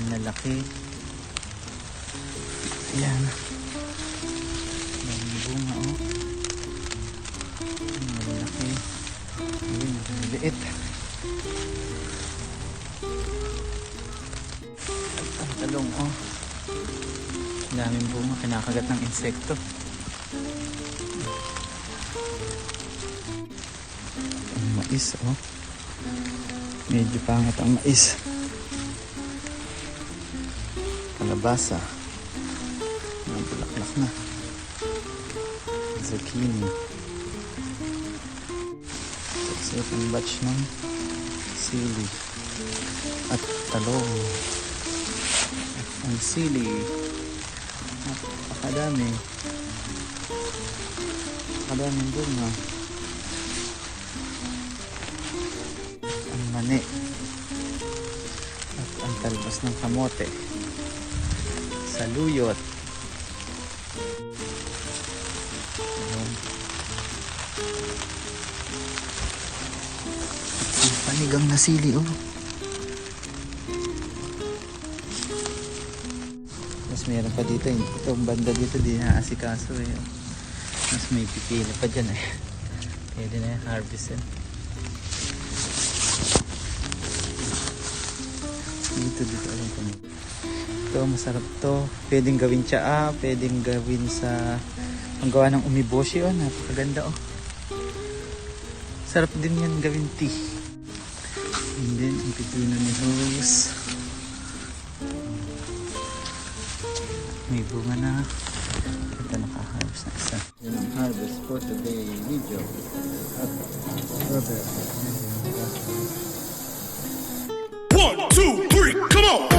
Ang lalaki. Ayan. Ang bunga oh. Ang lalaki. Ayun, ang liit. At ang talong oh. Ang daming bunga, kinakagat ng insekto. Mais oh. Medyo pangat ang mais. Kalabasa. Mga bulaklak na. Zucchini. Ito ang batch ng sili. At talong. At ang sili. Napakadami. Napakadaming bunga. Mani. At ang talbos ng kamote. Saluyot. Ayan. Ang panigang na sili, oh. Mas meron pa dito. Itong banda dito, di na asikaso eh. Mas may pipila pa dyan eh. Pwede na yung harvest eh. Dito, dito. Alam ko na. Ito, masarap to. Pwedeng gawin tsaa, pwedeng gawin sa ang gawa ng umiboshi oh, napakaganda oh. Sarap din yan gawin tea. And then, ang pipino ni Rose. May bunga na. Ito nakaharvest na isa. Yan ang harvest for today video. At brother. One, two, freak. Come on.